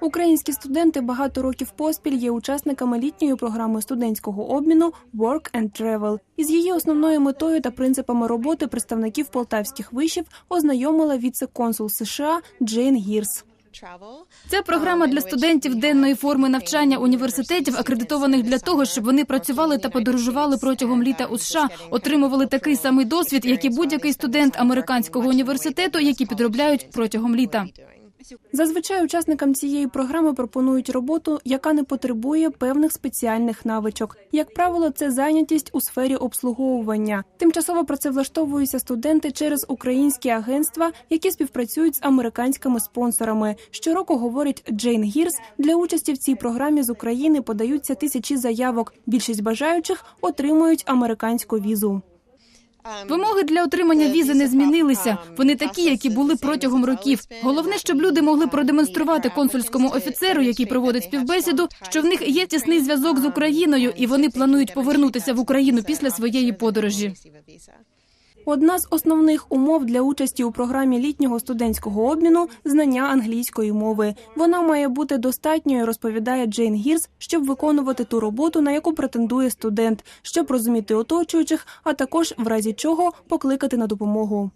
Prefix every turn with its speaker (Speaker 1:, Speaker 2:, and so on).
Speaker 1: Українські студенти багато років поспіль є учасниками літньої програми студентського обміну Work and Travel. Із її основною метою та принципами роботи представників полтавських вишів ознайомила віце-консул США Джейн Гірс.
Speaker 2: Це програма для студентів денної форми навчання університетів, акредитованих для того, щоб вони працювали та подорожували протягом літа у США, отримували такий самий досвід, як і будь-який студент американського університету, які підробляють протягом літа.
Speaker 1: Зазвичай учасникам цієї програми пропонують роботу, яка не потребує певних спеціальних навичок. Як правило, це зайнятість у сфері обслуговування. Тимчасово працевлаштовуються студенти через українські агентства, які співпрацюють з американськими спонсорами. Щороку говорить Джейн Гірс. Для участі в цій програмі з України подаються тисячі заявок. Більшість бажаючих отримують американську візу.
Speaker 2: Вимоги для отримання візи не змінилися. Вони такі, які були протягом років. Головне, щоб люди могли продемонструвати консульському офіцеру, який проводить співбесіду, що в них є тісний зв'язок з Україною, і вони планують повернутися в Україну після своєї подорожі.
Speaker 1: Одна з основних умов для участі у програмі літнього студентського обміну знання англійської мови. Вона має бути достатньою, розповідає Джейн Гірс, щоб виконувати ту роботу, на яку претендує студент, щоб розуміти оточуючих, а також в разі чого покликати на допомогу.